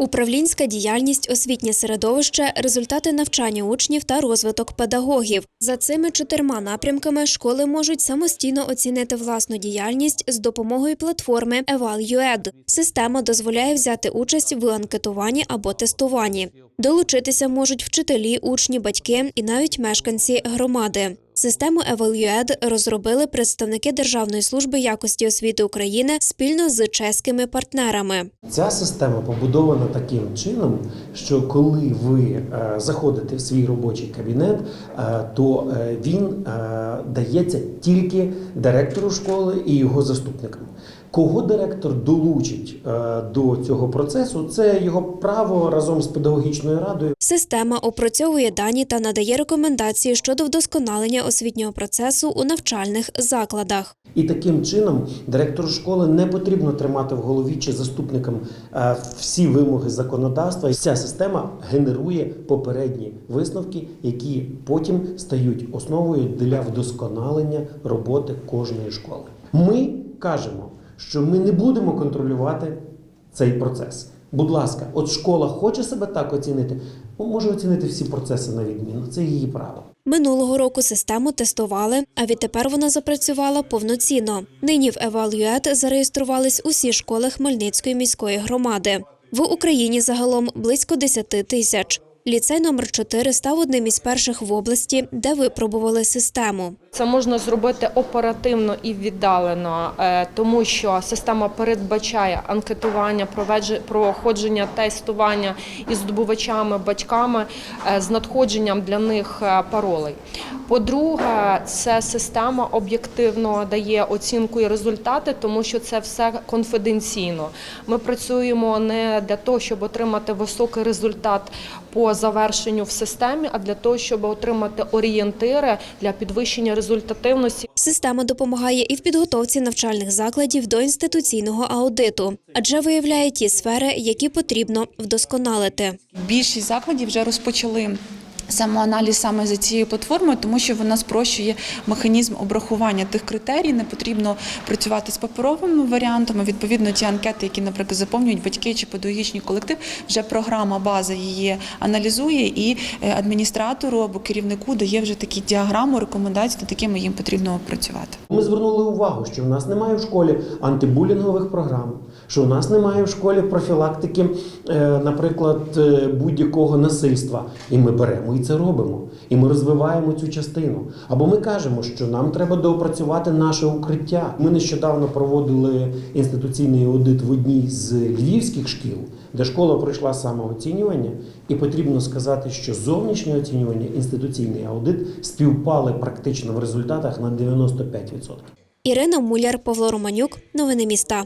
Управлінська діяльність, освітнє середовище, результати навчання учнів та розвиток педагогів. За цими чотирма напрямками школи можуть самостійно оцінити власну діяльність з допомогою платформи Eval.UED. Система дозволяє взяти участь в анкетуванні або тестуванні. Долучитися можуть вчителі, учні, батьки і навіть мешканці громади. Систему Eval.UED розробили представники Державної служби якості освіти України спільно з чеськими партнерами. Ця система побудована таким чином, що коли ви е, заходите в свій робочий кабінет, е, то е, він дається тільки директору школи і його заступникам. Кого директор долучить е, до цього процесу, це його право разом з педагогічною радою. Система опрацьовує дані та надає рекомендації щодо вдосконалення освітнього процесу у навчальних закладах. І таким чином директору школи не потрібно тримати в голові чи заступникам е, всі вимоги законодавства. Ця система генерує попередні висновки, які потім стають основою для вдосконалення роботи кожної школи. Ми кажемо, що ми не будемо контролювати цей процес. Будь ласка, от школа хоче себе так оцінити, ну, може оцінити всі процеси на відміну. Це її право. Минулого року систему тестували, а відтепер вона запрацювала повноцінно. Нині в Evaluate зареєструвались усі школи Хмельницької міської громади. В Україні загалом близько 10 тисяч. Ліцей номер 4 став одним із перших в області, де випробували систему. Це можна зробити оперативно і віддалено, е, тому що система передбачає анкетування, проходження тестування із здобувачами, батьками е, з надходженням для них е, паролей. По-друге, ця система об'єктивно дає оцінку і результати, тому що це все конфіденційно. Ми працюємо не для того, щоб отримати високий результат по завершенню в системі, а для того, щоб отримати орієнтири для підвищення результативності. Система допомагає і в підготовці навчальних закладів до інституційного аудиту, адже виявляє ті сфери, які потрібно вдосконалити. Більшість закладів вже розпочали. Самоаналіз саме за цією платформою, тому що вона спрощує механізм обрахування тих критерій. Не потрібно працювати з паперовими варіантами. Відповідно, ті анкети, які, наприклад, заповнюють батьки чи педагогічний колектив, вже програма база її аналізує, і е, адміністратору або керівнику дає вже такі діаграму рекомендацій, над якими їм потрібно опрацювати. Ми звернули увагу, що в нас немає в школі антибулінгових програм, що в нас немає в школі профілактики, е, наприклад, е, будь-якого насильства. І ми беремо це робимо. І ми розвиваємо цю частину. Або ми кажемо, що нам треба доопрацювати наше укриття. Ми нещодавно проводили інституційний аудит в одній з львівських шкіл, де школа пройшла самооцінювання, і потрібно сказати, що зовнішнє оцінювання, інституційний аудит співпали практично в результатах на 95%. Ірина Муляр, Павло Романюк. Новини міста.